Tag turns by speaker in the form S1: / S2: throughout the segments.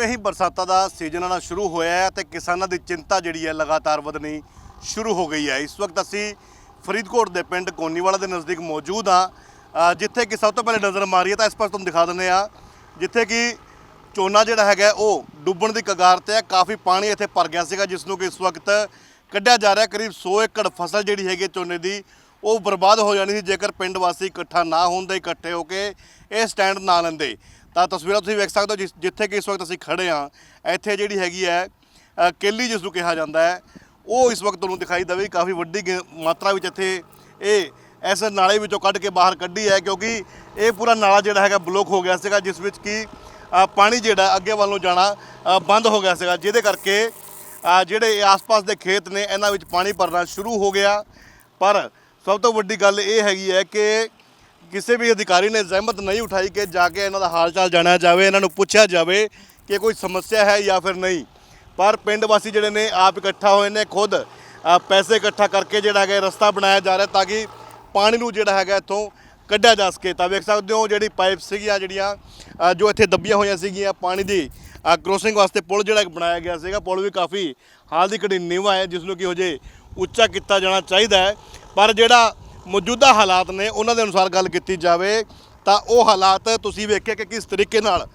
S1: ਜਿਵੇਂ ਹੀ ਬਰਸਾਤਾਂ ਦਾ ਸੀਜ਼ਨ ਆਣਾ ਸ਼ੁਰੂ ਹੋਇਆ ਹੈ ਤੇ ਕਿਸਾਨਾਂ ਦੀ ਚਿੰਤਾ ਜਿਹੜੀ ਹੈ ਲਗਾਤਾਰ ਵਧਣੀ ਸ਼ੁਰੂ ਹੋ ਗਈ ਹੈ। ਇਸ ਵਕਤ ਅਸੀਂ ਫਰੀਦਕੋਟ ਦੇ ਪਿੰਡ ਕੋਨੀਵਾਲਾ ਦੇ ਨਜ਼ਦੀਕ ਮੌਜੂਦ ਹਾਂ ਜਿੱਥੇ ਕਿ ਸਭ ਤੋਂ ਪਹਿਲੇ ਨਜ਼ਰ ਮਾਰੀਏ ਤਾਂ ਇਸ ਪਾਸੇ ਤੁਹਾਨੂੰ ਦਿਖਾ ਦਿੰਦੇ ਆ ਜਿੱਥੇ ਕਿ ਝੋਨਾ ਜਿਹੜਾ ਹੈਗਾ ਉਹ ਡੁੱਬਣ ਦੀ ਕਗਾਰ ਤੇ ਹੈ। ਕਾਫੀ ਪਾਣੀ ਇੱਥੇ ਭਰ ਗਿਆ ਸੀਗਾ, ਜਿਸ ਨੂੰ ਕਿ ਇਸ ਵਕਤ ਕੱਢਿਆ ਜਾ ਰਿਹਾ ਕਰੀਬ 100 ਏਕੜ ਫਸਲ ਜਿਹੜੀ ਹੈਗੀ ਹੈ ਝੋਨੇ ਦੀ, ਉਹ ਬਰਬਾਦ ਹੋ ਜਾਣੀ ਸੀ। ਜੇਕਰ ਪਿੰਡ ਵਾਸੀ ਇਕੱਠਾ ਨਾ ਹੁੰਦੇ ਇਕੱਠੇ ਹੋ ਕੇ ਇਹ ਸਟੈਂਡ ਨਾ ਲੈਂਦੇ ਤਾਂ ਤਸਵੀਰਾਂ ਤੁਸੀਂ ਵੇਖ ਸਕਦੇ ਹੋ ਜਿਸ- ਜਿੱਥੇ ਕਿ ਇਸ ਵਕਤ ਅਸੀਂ ਖੜੇ ਹਾਂ ਇੱਥੇ ਜਿਹੜੀ ਹੈਗੀ ਹੈ ਅ, ਕੇਲੀ ਜਿਸ ਨੂੰ ਕਿਹਾ ਜਾਂਦਾ ਹੈ ਉਹ ਇਸ ਵਕਤ ਤੁਹਾਨੂੰ ਦਿਖਾਈ ਦੇਵੇ ਕਾਫੀ ਵੱਡੀ ਗਿ- ਮਾਤਰਾ ਵਿੱਚ ਇੱਥੇ ਇਹ ਇਸ ਨਾਲੇ ਵਿੱਚੋਂ ਕੱਢ ਕੇ ਬਾਹਰ ਕੱਢੀ ਹੈ ਕਿਉਂਕਿ ਇਹ ਪੂਰਾ ਨਾਲਾ ਜਿਹੜਾ ਹੈਗਾ ਬਲੌਕ ਹੋ ਗਿਆ ਸੀਗਾ ਜਿਸ ਵਿੱਚ ਕਿ ਅ, ਪਾਣੀ ਜਿਹੜਾ ਅੱਗੇ ਵੱਲ ਨੂੰ ਜਾਣਾ ਅ, ਬੰਦ ਹੋ ਗਿਆ ਸੀਗਾ ਜਿਹਦੇ ਕਰਕੇ ਅ, ਜਿਹੜੇ ਇਹ ਆਸ-ਪਾਸ ਦੇ ਖੇਤ ਨੇ ਇਹਨਾਂ ਵਿੱਚ ਪਾਣੀ ਭਰਨਾ ਸ਼ੁਰੂ ਹੋ ਗਿਆ। ਪਰ ਸਭ ਤੋਂ ਵੱਡੀ ਗੱਲ ਇਹ ਹੈਗੀ ਹੈ ਕਿ ਕਿਸੇ ਵੀ ਅਧਿਕਾਰੀ ਨੇ ਜ਼ਹਿਮਤ ਨਹੀਂ ਉਠਾਈ ਕਿ ਜਾ ਕੇ ਇਹਨਾਂ ਦਾ ਹਾਲ ਚਾਲ ਜਾਣਿਆ ਜਾਵੇ, ਇਹਨਾਂ ਨੂੰ ਪੁੱਛਿਆ ਜਾਵੇ ਕਿ ਕੋਈ ਸਮੱਸਿਆ ਹੈ ਜਾਂ ਫਿਰ ਨਹੀਂ। ਪਰ ਪਿੰਡ ਵਾਸੀ ਜਿਹੜੇ ਨੇ, ਆਪ ਇਕੱਠਾ ਹੋਏ ਨੇ, ਖੁਦ ਪੈਸੇ ਇਕੱਠਾ ਕਰਕੇ ਜਿਹੜਾ ਹੈਗਾ ਰਸਤਾ ਬਣਾਇਆ ਜਾ ਰਿਹਾ ਤਾਂ ਕਿ ਪਾਣੀ ਨੂੰ ਜਿਹੜਾ ਹੈਗਾ ਇੱਥੋਂ ਕੱਢਿਆ ਜਾ ਸਕੇ। ਤਾਂ ਵੇਖ ਸਕਦੇ ਹੋ ਜਿਹੜੀ ਪਾਈਪ ਸੀਗੀਆਂ ਜਿਹੜੀਆਂ ਜੋ ਇੱਥੇ ਦੱਬੀਆਂ ਹੋਈਆਂ ਸੀਗੀਆਂ ਪਾਣੀ ਦੀ ਕ੍ਰੋਸਿੰਗ ਵਾਸਤੇ ਪੁਲ ਜਿਹੜਾ ਬਣਾਇਆ ਗਿਆ ਸੀਗਾ। ਪੁਲ ਵੀ ਕਾਫੀ ਹਾਲ ਦੀ ਘੜੀ ਨੀਵਾਂ ਹੈ ਜਿਸ ਨੂੰ ਕਿ ਹੋ ਜੇ ਉੱਚਾ ਕੀਤਾ ਜਾਣਾ ਚਾਹੀਦਾ ਹੈ। ਪਰ ਜਿਹੜਾ ਮੌਜੂਦਾ ਹਾਲਾਤ ਨੇ, ਉਹਨਾਂ ਦੇ ਅਨੁਸਾਰ ਗੱਲ ਕੀਤੀ ਜਾਵੇ ਤਾਂ ਉਹ ਹਾਲਾਤ ਤੁਸੀਂ ਵੇਖਿਆ ਕਿ ਕਿਸ ਤਰੀਕੇ ਨਾਲ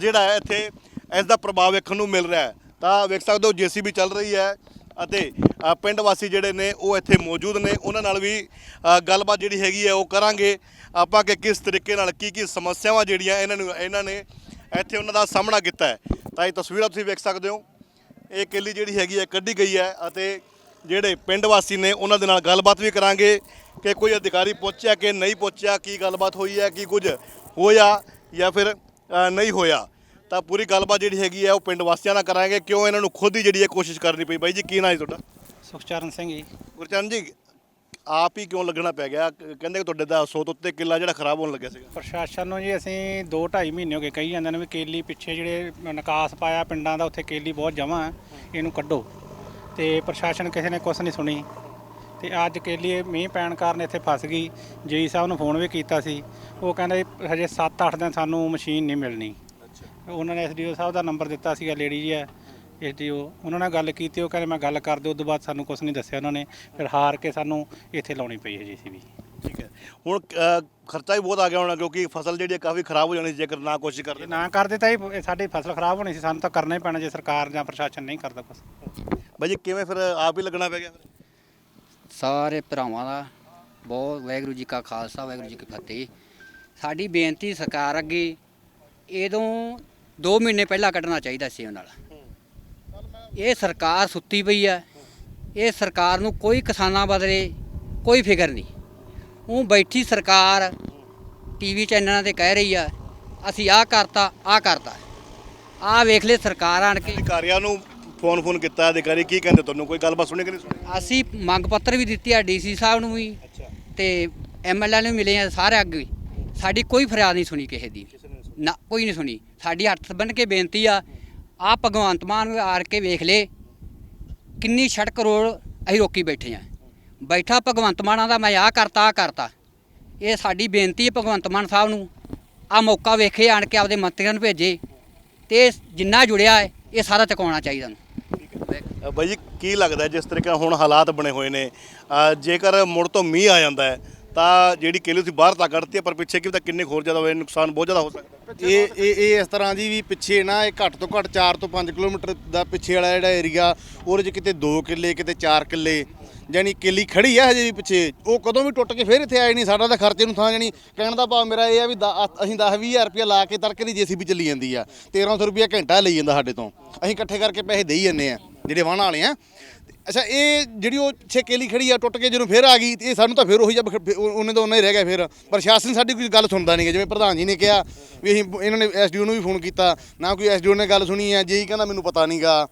S1: ਜਿਹੜਾ ਹੈ ਇੱਥੇ ਇਸ ਦਾ ਪ੍ਰਭਾਵ ਵੇਖਣ ਨੂੰ ਮਿਲ ਰਿਹਾ ਹੈ। ਤਾਂ ਵੇਖ ਸਕਦੇ ਹੋ, ਜੀਸੀਬੀ ਚੱਲ ਰਹੀ ਹੈ ਅਤੇ ਪਿੰਡ ਵਾਸੀ ਜਿਹੜੇ ਨੇ ਉਹ ਇੱਥੇ ਮੌਜੂਦ ਨੇ, ਉਹਨਾਂ ਨਾਲ ਵੀ ਗੱਲਬਾਤ ਜਿਹੜੀ ਹੈਗੀ ਹੈ ਉਹ ਕਰਾਂਗੇ। ਆਪਾਂ ਕਿ ਕਿਸ ਤਰੀਕੇ ਨਾਲ ਕੀ ਕੀ ਸਮੱਸਿਆਵਾਂ ਜਿਹੜੀਆਂ ਇਹਨਾਂ ਨੂੰ, ਇਹਨਾਂ ਨੇ ਇੱਥੇ ਉਹਨਾਂ ਦਾ ਸਾਹਮਣਾ ਕੀਤਾ ਹੈ। ਤਾਂ ਇਹ ਤਸਵੀਰਾਂ ਤੁਸੀਂ ਵੇਖ ਸਕਦੇ ਹੋ। ਇਹ ਕੇਲੀ ਜਿਹੜੀ ਹੈਗੀ ਹੈ, ਕੱਢੀ ਗਈ ਹੈ ਅਤੇ ਜਿਹੜੇ ਪਿੰਡ ਵਾਸੀ ਨੇ ਉਹਨਾਂ ਦੇ ਨਾਲ ਗੱਲਬਾਤ ਵੀ ਕਰਾਂਗੇ ਕਿ ਕੋਈ ਅਧਿਕਾਰੀ ਪਹੁੰਚਿਆ ਕਿ ਨਹੀਂ ਪਹੁੰਚਿਆ ਕੀ ਗੱਲਬਾਤ ਹੋਈ ਹੈ ਕੀ ਕੁਝ ਹੋਇਆ ਜਾਂ ਫਿਰ ਅ, ਨਹੀਂ ਹੋਇਆ। ਤਾਂ ਪੂਰੀ ਗੱਲਬਾਤ ਜਿਹੜੀ ਹੈਗੀ ਹੈ ਉਹ ਪਿੰਡ ਵਾਸੀਆਂ ਨਾਲ ਕਰਾਂਗੇ। ਕਿਉਂ ਇਹਨਾਂ ਨੂੰ ਖੁਦ ਹੀ ਜਿਹੜੀ ਹੈ ਕੋਸ਼ਿਸ਼ ਕਰਨੀ ਪਈ? ਬਾਈ ਜੀ ਕੀ ਨਾਂ ਹੈ ਤੁਹਾਡਾ?
S2: ਸੁਖਚਰਨ ਸਿੰਘ ਜੀ।
S1: ਗੁਰਚਰਨ ਜੀ ਆਪ ਹੀ ਕਿਉਂ ਲੱਗਣਾ ਪੈ ਗਿਆ? ਕ- ਕਹਿੰਦੇ ਕਿ ਤੁਹਾਡੇ ਦਾ 100 ਤੋਂ ਉੱਤੇ ਕਿੱਲਾ ਜਿਹੜਾ ਖਰਾਬ ਹੋਣ ਲੱਗਿਆ ਸੀਗਾ।
S2: ਪ੍ਰਸ਼ਾਸਨ ਨੂੰ ਜੀ ਅਸੀਂ 2 2.5 ਮਹੀਨੇ ਹੋ ਗਏ ਕਹੀ ਜਾਂਦੇ ਨੇ ਵੀ ਕੇਲੀ ਪਿੱਛੇ ਜਿਹੜੇ ਨਿਕਾਸ ਪਾਇਆ ਪਿੰਡਾਂ ਦਾ ਉੱਥੇ ਕੇਲੀ ਬਹੁਤ ਜਮ੍ਹਾਂ ਹੈ ਇਹਨੂੰ ਕੱਢੋ। ਤੇ ਪ੍ਰਸ਼ਾਸਨ ਕਿਸੇ ਨੇ ਕੁਛ ਨਹੀਂ ਸੁਣੀ। ਤੇ ਅੱਜ ਕੇਲੀ ਇਹ ਮੀਂਹ ਪੈਣ ਕਾਰਨ ਇੱਥੇ ਫਸ ਗਈ। ਜੇਈ ਸਾਹਿਬ ਨੂੰ ਫੋਨ ਵੀ ਕੀਤਾ ਸੀ। ਉਹ ਕਹਿੰਦੇ ਹਜੇ 7-8 ਦਿਨ ਸਾਨੂੰ ਮਸ਼ੀਨ ਨਹੀਂ ਮਿਲਣੀ। ਉਹਨਾਂ ਨੇ ਐਸਡੀਓ ਸਾਹਿਬ ਦਾ ਨੰਬਰ ਦਿੱਤਾ ਸੀਗਾ ਲੇਡੀ ਜੀ ਹੈ ਐਸਡੀਓ। ਉਹਨਾਂ ਨਾਲ ਗੱਲ ਕੀਤੀ ਉਹ ਕਹਿੰਦੇ ਮੈਂ ਗੱਲ ਕਰ ਦਿਓ ਉਸ ਤੋਂ ਬਾਅਦ ਸਾਨੂੰ ਕੁਝ ਨਹੀਂ ਦੱਸਿਆ ਉਹਨਾਂ ਨੇ। ਫਿਰ ਹਾਰ ਕੇ ਸਾਨੂੰ ਇੱਥੇ ਲਾਉਣੀ ਪਈ ਹੈ ਜੀਸੀਬੀ।
S1: ਠੀਕ ਹੈ। ਹੁਣ ਅ, ਖਰਚਾ ਵੀ ਬਹੁਤ ਆ ਗਿਆ ਹੋਣਾ ਕਿਉਂਕਿ ਫਸਲ ਜਿਹੜੀ ਹੈ ਕਾਫੀ ਖਰਾਬ ਹੋ ਜਾਣੀ ਸੀ ਜੇਕਰ ਨਾ ਕੋਸ਼ਿਸ਼
S2: ਜੇ
S1: ਕਰਦੇ
S2: ਨਾ ਕਰਦੇ ਤਾਂ ਇਹ ਸਾਡੀ ਫਸਲ ਖਰਾਬ ਹੋਣੀ ਸੀ ਸਾਨੂੰ ਤਾਂ ਕਰਨਾ ਹੀ ਪੈਣਾ ਜੇ ਸਰਕਾਰ ਜਾਂ ਪ੍ਰਸ਼ਾਸਨ ਨਹੀਂ ਕਰਦਾ ਕੁਛ।
S1: ਬਾਈ ਜੀ ਕਿਵੇਂ ਫਿਰ ਆਪ ਹੀ ਲੱਗਣਾ ਪੈ ਗਿਆ ਫਿਰ?
S3: ਸਾਰੇ ਭਰਾਵਾਂ ਦਾ ਬਹੁਤ ਵਾਹਿਗੁਰੂ ਜੀ ਕਾ ਖਾਲਸਾ ਵਾਹਿਗੁਰੂ ਜੀ ਕੀ ਫਤਿਹ। ਸਾਡੀ ਬੇਨਤੀ ਸਰਕਾਰ ਅੱਗੇ ਇਹਦੋਂ 2 ਮਹੀਨੇ ਪਹਿਲਾਂ ਕੱਢਣਾ ਚਾਹੀਦਾ ਸੀ ਉਹਨਾਂ ਨਾਲ। ਇਹ ਸਰਕਾਰ ਸੁੱਤੀ ਪਈ ਆ ਇਹ ਸਰਕਾਰ ਨੂੰ ਕੋਈ ਕਿਸਾਨਾਂ ਬਦਲੇ ਕੋਈ ਫਿਕਰ ਨਹੀਂ। ਉਹ ਬੈਠੀ ਸਰਕਾਰ ਟੀਵੀ ਚੈਨਲਾਂ ਤੇ ਕਹਿ ਰਹੀ ਆ ਅਸੀਂ ਆਹ ਕਰਤਾ ਆਹ ਕਰਤਾ। ਆਹ ਵੇਖ ਲੈ ਸਰਕਾਰ ਆਣ ਕੇ।
S1: ਅਧਿਕਾਰੀਆਂ ਨੂੰ ਫੋਨ ਫੋਨ ਕੀਤਾ ਅਧਿਕਾਰੀ ਕੀ ਕਹਿੰਦੇ ਤੁਹਾਨੂੰ? ਕੋਈ ਗੱਲਬਾਤ ਸੁਣੀ ਕਿ ਨਹੀਂ ਸੁਣੀ?
S3: ਅਸੀਂ ਮੰਗ ਪੱਤਰ ਵੀ ਦਿੱਤੀ ਆ ਡੀਸੀ ਸਾਹਿਬ ਨੂੰ ਵੀ
S1: ਅੱਛਾ।
S3: ਤੇ ਐਮਐਲਏ ਨੂੰ ਮਿਲੇ ਆ ਸਾਰੇ ਅੱਗੇ ਸਾਡੀ ਕੋਈ ਫਰਿਆਦ ਨਹੀਂ ਸੁਣੀ ਕਿਸੇ ਦੀ। ਨਾ ਕੋਈ ਨਹੀਂ ਸੁਣੀ। ਸਾਡੀ ਹੱਥ ਬੰਨ ਕੇ ਬੇਨਤੀ ਆ ਆ ਭਗਵੰਤ ਮਾਨ ਨੂੰ ਆੜ ਕੇ ਵੇਖ ਲੇ ਕਿੰਨੀ ਸੜਕ ਰੋਡ ਅਸੀਂ ਰੋਕੀ ਬੈਠੇ ਆ। ਬੈਠਾ ਭਗਵੰਤ ਮਾਨਾਂ ਦਾ ਮੈਂ ਆ ਕਰਤਾ ਆ ਕਰਤਾ। ਇਹ ਸਾਡੀ ਬੇਨਤੀ ਹੈ ਭਗਵੰਤ ਮਾਨ ਸਾਹਿਬ ਨੂੰ ਆ ਮੌਕਾ ਵੇਖੇ ਆਣ ਕੇ ਆਪਦੇ ਮੰਤਰੀਆਂ ਨੂੰ ਭੇਜੇ। ਤੇ ਜਿੰਨਾ ਜੁੜਿਆ ਹੈ ਇਹ ਸਾਰਾ ਚੁਕਾਉਣਾ ਚਾਹੀਦਾ। ਨੂੰ
S1: ਅ, ਬਾਈ ਜੀ ਕੀ ਲੱਗਦਾ ਹੈ ਜਿਸ ਤਰੀਕੇ ਨਾਲ ਹੁਣ ਹਾਲਾਤ ਬਣੇ ਹੋਏ ਨੇ? ਅ, ਜੇਕਰ ਮੁੜ ਤੋਂ ਮੀਂਹ ਆ ਜਾਂਦਾ ਹੈ ਤਾਂ ਜਿਹੜੀ ਕੇਲੀ ਤੁਸੀਂ ਬਾਹਰ ਤਾਂ ਕੱਢਤੀ ਹੈ ਪਰ ਪਿੱਛੇ ਕੀ ਤਾਂ ਕਿੰਨੇ ਹੋਰ ਜ਼ਿਆਦਾ ਹੋਏ ਨੁਕਸਾਨ ਬਹੁਤ ਜ਼ਿਆਦਾ ਹੋ ਸਕਦਾ
S4: ਇਹ ਇਹ ਇਹ ਇਸ ਤਰ੍ਹਾਂ ਜੀ ਵੀ ਪਿੱਛੇ ਨਾ ਇਹ ਘੱਟ ਤੋਂ ਘੱਟ 4 ਤੋਂ 5 ਕਿਲੋਮੀਟਰ ਦਾ ਪਿੱਛੇ ਵਾਲਾ ਜਿਹੜਾ ਏਰੀਆ ਉਹਦੇ 'ਚ ਕਿਤੇ 2 ਕਿੱਲੇ ਕਿਤੇ 4 ਕਿੱਲੇ ਜਾਨੀ ਕੇਲੀ ਖੜੀ ਆ ਹਜੇ ਵੀ ਪਿੱਛੇ, ਉਹ ਕਦੋਂ ਵੀ ਟੁੱਟ ਕੇ ਫੇਰ ਇੱਥੇ ਆਏ ਨਹੀਂ ਸਾਡਾ ਤਾਂ ਖਰਚੇ ਨੂੰ ਥਾਂ ਜਾਨੀ ਕਹਿਣ ਦਾ ਭਾਵ ਮੇਰਾ ਇਹ ਆ ਵੀ ਦ- ਅਸੀਂ 10 20000 ਰੁਪਇਆ ਲਾ ਕੇ ਤੜਕੇ ਦੀ ਜੀਸੀਬੀ ਚੱਲੀ ਜਾਂਦੀ ਆ 1300 ਰੁਪਇਆ ਘੰਟਾ ਲਈ ਜਾਂਦਾ ਸਾਡੇ ਤੋਂ। ਅਸੀਂ ਇਕੱਠੇ ਕਰਕੇ ਪੈਸੇ ਦੇਈ ਜਾਂਦੇ ਆ, ਜਿਹੜੇ ਵਾਹਣ ਵਾਲੇ ਆ। ਅੱਛਾ ਇਹ ਜਿਹੜੀ ਉਹ ਪਿੱਛੇ ਕੇਲੀ ਖੜੀ ਆ ਟੁੱਟ ਕੇ ਜਦੋਂ ਫੇਰ ਆ ਗਈ ਇਹ ਸਾਨੂੰ ਤਾਂ ਫੇਰ ਉਹੀ ਫਿਰ ਉਹਨੇ ਤਾਂ ਉਹਨਾਂ ਹੀ ਰਹਿ ਗਿਆ ਫੇਰ। ਪ੍ਰਸ਼ਾਸਨ ਸਾਡੀ ਕੋਈ ਗੱਲ ਸੁਣਦਾ ਨਹੀਂ। ਜਿਵੇਂ ਪ੍ਰਧਾਨ ਜੀ ਨੇ ਕਿਹਾ ਵੀ ਅਸੀਂ ਇਹਨਾਂ ਨੇ ਐਸਡੀਓ ਨੂੰ ਵੀ ਫੋਨ ਕੀਤਾ ਨਾ ਕੋਈ ਐਸਡੀਓ ਨੇ ਗੱਲ ਸੁਣੀ ਆ ਜੇਈ ਕਹਿੰਦਾ ਮੈਨੂੰ ਪਤਾ ਨਹੀਂਗਾ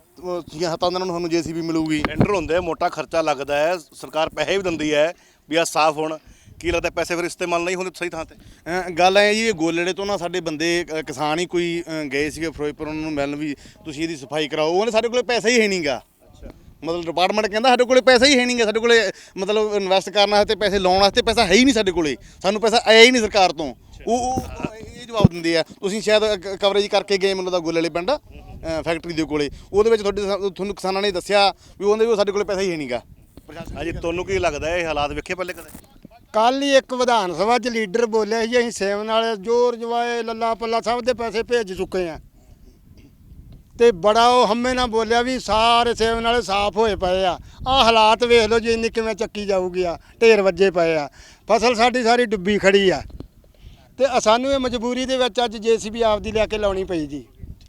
S4: ਸੀਆਂ ਹੱਥਾਂ ਉਹਨਾਂ ਨੂੰ ਤੁਹਾਨੂੰ ਜੀਸੀਬੀ ਮਿਲੂਗੀ।
S1: ਟੈਂਡਰ ਹੁੰਦੇ ਮੋਟਾ ਖਰਚਾ ਲੱਗਦਾ ਹੈ ਸਰਕਾਰ ਪੈਸੇ ਵੀ ਦਿੰਦੀ ਹੈ ਵੀ ਆ ਸਾਫ਼ ਹੋਣ। ਕੀ ਲੱਗਦਾ ਪੈਸੇ ਫਿਰ ਇਸਤੇਮਾਲ ਨਹੀਂ ਹੁੰਦੇ ਸਹੀ ਥਾਂ ਤੇ?
S4: ਗੱਲ ਐ ਜੀ ਇਹ ਗੋਲੜੇ ਤੋਂ ਨਾ ਸਾਡੇ ਬੰਦੇ ਕਿਸਾਨ ਹੀ ਕੋਈ ਗਏ ਸੀਗੇ ਫਿਰੋਜ਼ਪੁਰ ਉਹਨਾਂ ਨੂੰ ਮਿਲਣ ਵੀ ਤੁਸੀਂ ਇਹਦੀ ਸਫ਼ਾਈ ਕਰਾਓ ਉਹਨੇ ਸਾਡੇ ਕੋਲੇ ਪੈਸਾ ਹੀ ਹੈ ਨਹੀਂਗਾ ਮਤਲਬ ਡਿਪਾਰਟਮੈਂਟ ਕਹਿੰਦਾ ਸਾਡੇ ਕੋਲੇ ਪੈਸਾ ਹੀ ਹੈ ਨਹੀਂਗਾ ਸਾਡੇ ਕੋਲੇ ਮਤਲਬ ਇਨਵੈਸਟ ਕਰਨ ਵਾਸਤੇ ਪੈਸੇ ਲਾਉਣ ਵਾਸਤੇ ਪੈਸਾ ਹੈ ਹੀ ਨਹੀਂ ਸਾਡੇ ਕੋਲੇ। ਸਾਨੂੰ ਪੈਸਾ ਆਇਆ ਹੀ ਨਹੀਂ ਸਰਕਾਰ ਤੋਂ। ਉਹ ਉਹ ਇਹ ਜਵਾਬ ਦਿੰਦੇ ਆ ਤੁਸੀਂ ਸ਼ਾਇਦ ਕਵਰੇਜ ਕਰਕੇ ਗਏ ਮੈਨੂੰ ਦਾ ਗੁੱਲੇ ਵਾਲੇ ਪਿੰਡ ਫੈਕਟਰੀ ਦੇ ਕੋਲੇ। ਉਹਦੇ ਵਿੱਚ ਤੁਹਾਡੇ ਤੁਹਾਨੂੰ ਕਿਸਾਨਾਂ ਨੇ ਦੱਸਿਆ ਵੀ ਉਹਦੇ ਵੀ ਸਾਡੇ ਕੋਲੇ ਪੈਸਾ ਹੀ ਹੈ ਨਹੀਂਗਾ।
S1: ਹਾਂਜੀ ਤੁਹਾਨੂੰ ਕੀ ਲੱਗਦਾ ਹੈ ਇਹ ਹਾਲਾਤ ਵੇਖੇ ਪਹਿਲੇ ਕਦੇ?
S5: ਕੱਲ ਹੀ ਇੱਕ ਵਿਧਾਨ ਸਭਾ 'ਚ ਲੀਡਰ ਬੋਲਿਆ ਸੀ ਅਸੀਂ ਸੇਵ ਨਾਲ ਜੋਰ ਜਵਾਏ ਲੱਲਾ ਪੱਲਾ ਸਭ ਦੇ ਪੈਸੇ ਭੇਜ ਚੁੱਕੇ ਆ ਤੇ ਬੜਾ ਉਹ ਹੰਮੇ ਨਾਲ ਬੋਲਿਆ ਵੀ ਸਾਰੇ ਸੇਵ ਨਾਲੇ ਸਾਫ਼ ਹੋਏ ਪਏ ਆ। ਆ ਹਾਲਾਤ ਵੇਖ ਲਓ ਜੀ, ਇੰਨੀ ਕਿਵੇਂ ਚੱਕੀ ਜਾਊਗੀ ਆ, ਢੇਰ ਵੱਜੇ ਪਏ ਆ। ਫਸਲ ਸਾਡੀ ਸਾਰੀ ਡੁੱਬੀ ਖੜੀ ਆ। ਤੇ ਸਾਨੂੰ ਇਹ ਮਜਬੂਰੀ ਦੇ ਵਿੱਚ ਅੱਜ ਜੀਸੀਬੀ ਆਪਦੀ ਲੈ ਕੇ ਲਾਉਣੀ ਪਈ ਜੀ।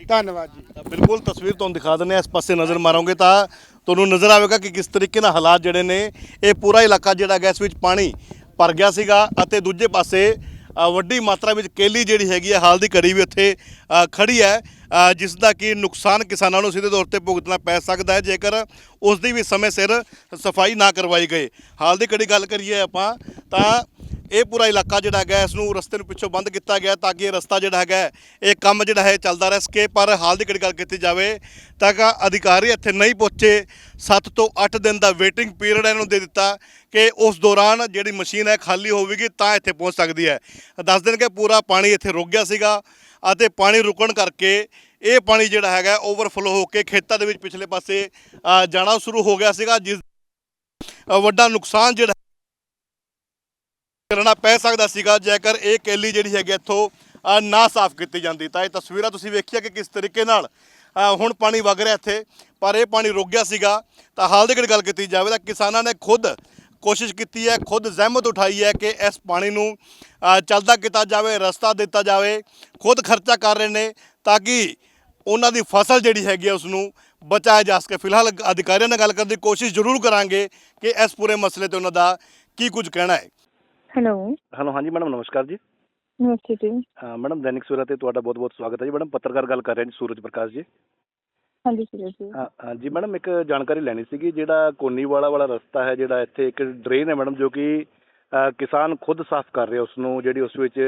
S5: ਧੰਨਵਾਦ ਜੀ।
S1: ਬਿਲਕੁਲ ਤਸਵੀਰ ਤੁਹਾਨੂੰ ਦਿਖਾ ਦਿੰਦੇ ਹਾਂ, ਇਸ ਪਾਸੇ ਨਜ਼ਰ ਮਾਰੋਗੇ ਤਾਂ ਤੁਹਾਨੂੰ ਨਜ਼ਰ ਆਵੇਗਾ ਕਿ ਕਿਸ ਤਰੀਕੇ ਨਾਲ ਹਾਲਾਤ ਜਿਹੜੇ ਨੇ, ਇਹ ਪੂਰਾ ਇਲਾਕਾ ਜਿਹੜਾ ਗੈਸ ਵਿੱਚ ਪਾਣੀ ਭਰ ਗਿਆ ਸੀਗਾ ਅਤੇ ਦੂਜੇ ਪਾਸੇ ਵੱਡੀ ਮਾਤਰਾ ਵਿੱਚ ਕੇਲੀ ਜਿਹੜੀ ਹੈਗੀ ਹੈ ਹਾਲ ਦੀ ਘੜੀ ਵੀ ਉੱਥੇ ਅ, ਖੜੀ ਹੈ। ਜਿਸ ਦਾ ਕਿ ਨੁਕਸਾਨ ਕਿਸਾਨਾਂ ਨੂੰ ਸਿੱਧੇ ਤੌਰ ਤੇ ਭੁਗਤਣਾ ਪੈ ਸਕਦਾ ਹੈ ਜੇਕਰ ਉਸ ਦੀ ਵੀ ਸਮੇਂ ਸਿਰ ਸਫ਼ਾਈ ਨਾ ਕਰਵਾਈ ਗਈ। ਹਾਲ ਦੀ ਘੜੀ ਗੱਲ ਕਰੀਏ ਆਪਾਂ ਤਾਂ ਇਹ ਪੂਰਾ ਇਲਾਕਾ ਜਿਹੜਾ ਹੈਗਾ, ਇਸ ਨੂੰ ਰਸਤੇ ਨੂੰ ਪਿੱਛੋਂ ਬੰਦ ਕੀਤਾ ਗਿਆ ਤਾਂ ਕਿ ਇਹ ਰਸਤਾ ਜਿਹੜਾ ਹੈਗਾ, ਇਹ ਕੰਮ ਜਿਹੜਾ ਹੈ ਚੱਲਦਾ ਰਹਿ। ਸਕੇ, ਪਰ ਹਾਲ ਦੀ ਘੜੀ ਗੱਲ ਕੀਤੀ ਜਾਵੇ ਤਾਂ ਕਿ ਅਧਿਕਾਰੀ ਇੱਥੇ ਨਹੀਂ ਪਹੁੰਚੇ। 7 ਤੋਂ 8 ਦਿਨ ਦਾ ਵੇਟਿੰਗ ਪੀਰੀਅਡ ਇਹਨਾਂ ਨੂੰ ਦੇ ਦਿੱਤਾ ਕਿ ਉਸ ਦੌਰਾਨ ਜਿਹੜੀ ਮਸ਼ੀਨ ਹੈ ਖਾਲੀ ਹੋਵੇਗੀ, ਤਾਂ ਇੱਥੇ ਪਹੁੰਚ ਸਕਦੀ ਹੈ। ਦੱਸ ਦਿਨ ਕਿ ਪੂਰਾ ਪਾਣੀ ਇੱਥੇ ਰੁਕ ਗਿਆ ਸੀਗਾ ਅਤੇ ਪਾਣੀ ਰੁਕਣ ਕਰਕੇ ਇਹ ਪਾਣੀ ਜਿਹੜਾ ਹੈਗਾ ਓਵਰਫਲੋ ਹੋ ਕੇ ਖੇਤਾਂ ਦੇ ਵਿੱਚ ਪਿਛਲੇ ਪਾਸੇ ਜਾਣਾ ਸ਼ੁਰੂ ਹੋ ਗਿਆ ਸੀਗਾ, ਜਿਸ ਵੱਡਾ ਨੁਕਸਾਨ ਜਿਹੜਾ ਕਰਨਾ ਪੈ ਸਕਦਾ ਸੀਗਾ, ਜੇਕਰ ਇਹ ਕੇਲੀ ਜਿਹੜੀ ਹੈਗੀ ਇੱਥੋਂ ਨਾ ਸਾਫ਼ ਕੀਤੀ ਜਾਂਦੀ। ਤਾਂ ਇਹ ਤਸਵੀਰਾਂ ਤੁਸੀਂ ਵੇਖੀਆਂ ਕਿ ਕਿਸ ਤਰੀਕੇ ਨਾਲ ਹੁਣ ਪਾਣੀ ਵਗ ਰਿਹਾ ਇੱਥੇ, ਪਰ ਇਹ ਪਾਣੀ ਰੁਕ ਗਿਆ ਸੀਗਾ। ਤਾਂ ਹਾਲ ਦੀ ਘੜੀ ਗੱਲ ਕੀਤੀ ਜਾਵੇ ਤਾਂ ਕਿਸਾਨਾਂ ਨੇ ਖੁਦ ਕੋਸ਼ਿਸ਼ ਕੀਤੀ ਹੈ, ਖੁਦ ਜ਼ਹਿਮਤ ਉਠਾਈ ਹੈ ਕਿ ਇਸ ਪਾਣੀ ਨੂੰ ਚੱਲਦਾ ਕੀਤਾ ਜਾਵੇ, ਰਸਤਾ ਦਿੱਤਾ ਜਾਵੇ, ਖੁਦ ਖਰਚਾ ਕਰ ਰਹੇ ਨੇ ਤਾਂ ਕਿ ਉਹਨਾਂ ਦੀ ਫਸਲ ਜਿਹੜੀ ਹੈਗੀ ਹੈ ਉਸ ਨੂੰ ਬਚਾਇਆ ਜਾ ਸਕੇ। ਫਿਲਹਾਲ ਅਧਿਕਾਰੀਆਂ ਨਾਲ ਗੱਲ ਕਰਨ ਦੀ ਕੋਸ਼ਿਸ਼ ਜ਼ਰੂਰ ਕਰਾਂਗੇ ਕਿ ਇਸ ਪੂਰੇ ਮਸਲੇ ਤੇ ਉਹਨਾਂ ਦਾ ਕੀ ਕੁਝ ਕਹਿਣਾ ਹੈ।
S6: ਹੈਲੋ।
S1: ਹੈਲੋ ਹਾਂਜੀ ਮੈਡਮ ਨਮਸਕਾਰ ਜੀ।
S6: ਨਮਸਤੇ ਜੀ।
S1: ਮੈਡਮ ਦੈਨਿਕ ਸਵੇਰਾ ਤੇ ਤੁਹਾਡਾ ਬਹੁਤ-ਬਹੁਤ ਸਵਾਗਤ ਹੈ ਜੀ। ਮੈਡਮ ਪੱਤਰਕਾਰ ਗੱਲ ਕਰ ਰਹੇ ਜੀ ਸੂਰਜ ਪ੍ਰਕਾਸ਼ ਜੀ।
S6: ਹਾਂਜੀ ਸੁਰੇਸ਼ ਜੀ।
S1: ਹਾਂ ਹਾਂ ਜੀ ਮੈਡਮ ਇੱਕ ਜਾਣਕਾਰੀ ਲੈਣੀ ਸੀਗੀ ਜਿਹੜਾ ਕੋਨੀਵਾਲਾ ਵਾਲਾ ਰਸਤਾ ਹੈ ਜਿਹੜਾ ਇੱਥੇ ਇੱਕ ਡਰੇਨ ਹੈ ਮੈਡਮ ਜੋ ਕਿ ਅ, ਕਿਸਾਨ ਖੁਦ ਸਾਫ਼ ਕਰ ਰਿਹਾ ਉਸ ਨੂੰ ਜਿਹੜੀ ਉਸ ਵਿੱਚ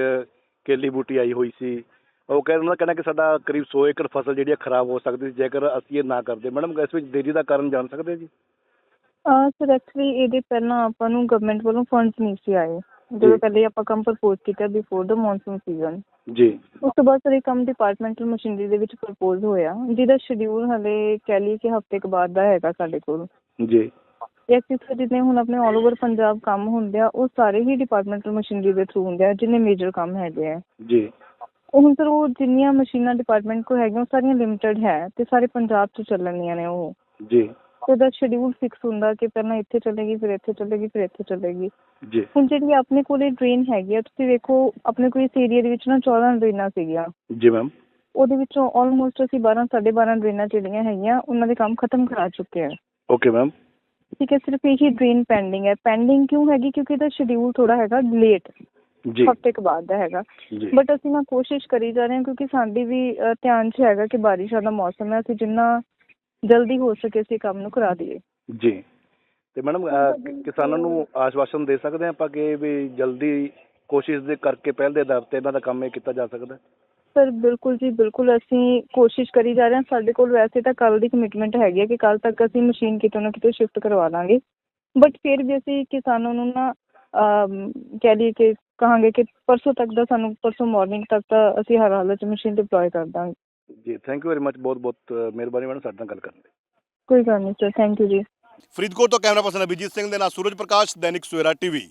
S1: ਕੇਲੀ ਬੂਟੀ ਆਈ ਹੋਈ ਸੀ। ਉਹ ਕਹਿ ਉਹਨਾਂ ਦਾ ਕਹਿਣਾ ਕਿ ਸਾਡਾ ਕਰੀਬ 100 ਏਕੜ ਫਸਲ ਜਿਹੜੀ ਹੈ ਖਰਾਬ ਹੋ ਸਕਦੀ ਸੀ ਜੇਕਰ ਅਸੀਂ ਇਹ ਨਾ ਕਰਦੇ। ਮੈਡਮ ਇਸ ਵਿੱਚ ਦੇਰੀ ਦਾ ਕਾਰਨ ਜਾਣ ਸਕਦੇ ਹਾਂ ਜੀ?
S6: ਸਰ ਐਕਚੁਅਲੀ ਇਹਦੇ ਪਹਿਲਾਂ ਆਪਾਂ ਨੂੰ ਗਵਰਨਮੈਂਟ ਵੱਲੋਂ ਫੰਡਸ ਨਹੀਂ ਸੀ ਆਏ। ਜਦੋਂ ਪਹਿਲੇ ਆਪਾਂ ਕੰਮ ਪ੍ਰਪੋਜ਼ ਕੀਤਾ ਬਿਫੋਰ ਦ ਮੌਨਸੂਨ ਸੀਜ਼ਨ
S1: ਜੀ।
S6: ਉਸ ਤੋਂ ਬਾਅਦ ਸਰ ਇਹ ਕੰਮ ਡਿਪਾਰਟਮੈਂਟਲ ਮਸ਼ੀਨਰੀ ਦੇ ਵਿੱਚ ਪ੍ਰਪੋਜ਼ ਹੋਇਆ ਜਿਹਦਾ ਸ਼ਡਿਊਲ ਹਲੇ ਕਹਿ ਲਈ ਕਿ ਹਫ਼ਤੇ ਕੁ ਬਾਅਦ ਦਾ ਹੈਗਾ ਸਾਡੇ ਕੋਲ।
S1: ਜੀ।
S6: ਐਕਚੁਅਲੀ ਜਿੰਨੇ ਹੁਣ ਆਪਣੇ ਆਲ ਓਵਰ ਪੰਜਾਬ ਕੰਮ ਹੁੰਦੇ ਆ ਉਹ ਸਾਰੇ ਹੀ ਡਿਪਾਰਟਮੈਂਟਲ ਮਸ਼ੀਨਰੀ ਦੇ ਥਰੂ ਹੁੰਦੇ ਆ ਜਿੰਨੇ ਮੇਜਰ ਕੰਮ ਹੈਗੇ ਆ।
S1: ਜੀ।
S6: ਉਹ ਹੁਣ ਸਰ ਉਹ ਜਿੰਨੀਆਂ ਮਸ਼ੀਨਾਂ ਡਿਪਾਰਟਮੈਂਟ ਕੋਲ ਹੈਗੀਆਂ ਉਹ ਸਾਰੀਆਂ ਲਿਮਟਿਡ ਹੈ ਤੇ ਸਾਰੇ ਪੰਜਾਬ 'ਚ ਚੱਲਣੀਆਂ ਨੇ ਉਹ।
S1: ਜੀ।
S6: ਉਹਦਾ ਸ਼ਡਿਊਲ ਫਿਕਸ ਹੁੰਦਾ ਕਿ ਪਹਿਲਾਂ ਇੱਥੇ ਚੱਲੇਗੀ ਫਿਰ ਇੱਥੇ ਚੱਲੇਗੀ ਫਿਰ ਇੱਥੇ ਚੱਲੇਗੀ।
S1: ਜੀ।
S6: ਹੁਣ ਜਿਹੜੀ ਆਪਣੇ ਕੋਲੇ ਡਰੇਨ ਹੈਗੀ ਆ ਤੁਸੀਂ ਵੇਖੋ ਆਪਣੇ ਕੋਲ ਇਸ ਏਰੀਆ ਦੇ ਵਿੱਚ ਨਾ 14 ਡਰੇਨਾਂ ਸੀਗੀਆਂ।
S1: ਜੀ ਮੈਮ
S6: ਉਹਦੇ ਵਿੱਚੋਂ ਆਲਮੋਸਟ ਅਸੀਂ 12 12.5 ਡਰੇਨਾਂ ਜਿਹੜੀਆਂ ਹੈਗੀਆਂ ਉਹਨਾਂ ਦੇ ਕੰਮ ਖਤਮ ਕਰਾ ਚੁੱਕੇ ਆ।
S1: ਓਕੇ ਮੈਮ
S6: ਠੀਕ ਹੈ ਸਿਰਫ ਇਹੀ ਡਰੇਨ ਪੈਂਡਿੰਗ ਹੈ। ਪੈਂਡਿੰਗ ਕਿਉਂ ਹੈਗੀ? ਕਿਉਂਕਿ ਇਹਦਾ ਸ਼ਡਿਊਲ ਥੋੜਾ ਹੈਗਾ ਲੇਟ
S1: ਜੀ।
S6: ਹਫ਼ਤੇ ਕੁ ਬਾਅਦ ਦਾ ਹੈਗਾ। ਬਟ ਅਸੀਂ ਨਾ ਕੋਸ਼ਿਸ਼ ਕਰੀ ਜਾ ਰਹੇ ਹਾਂ ਕਿਉਂਕਿ ਸਾਡੀ ਵੀ ਧਿਆਨ 'ਚ ਹੈਗਾ ਕਿ ਬਾਰਿਸ਼ਾਂ ਦਾ ਮੌਸਮ ਹੈ। ਅਸੀਂ ਜਿੰਨਾ ਜਲਦੀ ਹੋ ਸਕੇ ਅਸੀਂ ਕੰਮ ਨੂੰ ਕਰਾ ਦਈਏ।
S1: ਜੀ। ਤੇ ਮੈਡਮ ਕਿਸਾਨਾਂ ਨੂੰ ਆਸ਼ਵਾਸਨ ਦੇ ਸਕਦੇ ਆਪਾਂ ਕਿ ਵੀ ਜਲਦੀ ਕੋਸ਼ਿਸ਼ ਦੇ ਕਰਕੇ ਪਹਿਲ ਦੇ ਆਧਾਰ ਤੇ ਇਹਨਾਂ ਦਾ ਕੰਮ ਇਹ ਕੀਤਾ ਜਾ ਸਕਦਾ ਹੈ?
S6: ਸਰ ਬਿਲਕੁਲ ਜੀ ਬਿਲਕੁਲ ਅਸੀਂ ਕੋਸ਼ਿਸ਼ ਕਰੀ ਜਾ ਰਹੇ ਹਾਂ। ਸਾਡੇ ਕੋਲ ਵੈਸੇ ਤਾਂ ਕੱਲ ਦੀ ਕਮਿਟਮੈਂਟ ਹੈਗੀ ਹੈ ਕਿ ਕੱਲ ਤੱਕ ਅਸੀਂ ਮਸ਼ੀਨ ਕਿਤੋਂ ਨਾ ਕਿਤੋਂ ਸ਼ਿਫਟ ਕਰਵਾ ਲਾਂਗੇ। ਬਟ ਫਿਰ ਵੀ ਅਸੀਂ ਕਿਸਾਨਾਂ ਨੂੰ ਨਾ ਅਮ, ਕਹਿ ਲਈਏ ਕਿ ਕਹਾਂਗੇ ਕਿ ਪਰਸੋਂ ਤੱਕ ਦਾ ਸਾਨੂੰ ਪਰਸੋਂ ਮਾਰਨਿੰਗ ਤੱਕ ਤਾਂ ਅਸੀਂ ਹਰ ਹਾਲਤ 'ਚ ਮਸ਼ੀਨ ਡਿਪਲੋਏ ਕਰ ਦਾਂਗੇ।
S1: ਜੀ ਥੈਂਕ ਯੂ ਵੈਰੀ ਮਚ ਬਹੁਤ ਬਹੁਤ ਮਿਹਰਬਾਨੀ ਮੈਡਮ ਸਾਡੇ ਨਾਲ ਗੱਲ ਕਰਨ ਲਈ।
S6: ਕੋਈ ਗੱਲ ਨਹੀਂ ਸਰ ਥੈਂਕ ਯੂ ਜੀ।
S1: ਫਰੀਦਕੋਟ ਤੋਂ ਕੈਮਰਾ ਪਰਸਨ ਅਭਿਜੀਤ ਸਿੰਘ ਦੇ ਨਾਲ ਸੂਰਜ ਪ੍ਰਕਾਸ਼ ਦੈਨਿਕ ਸਵੇਰਾ ਟੀਵੀ।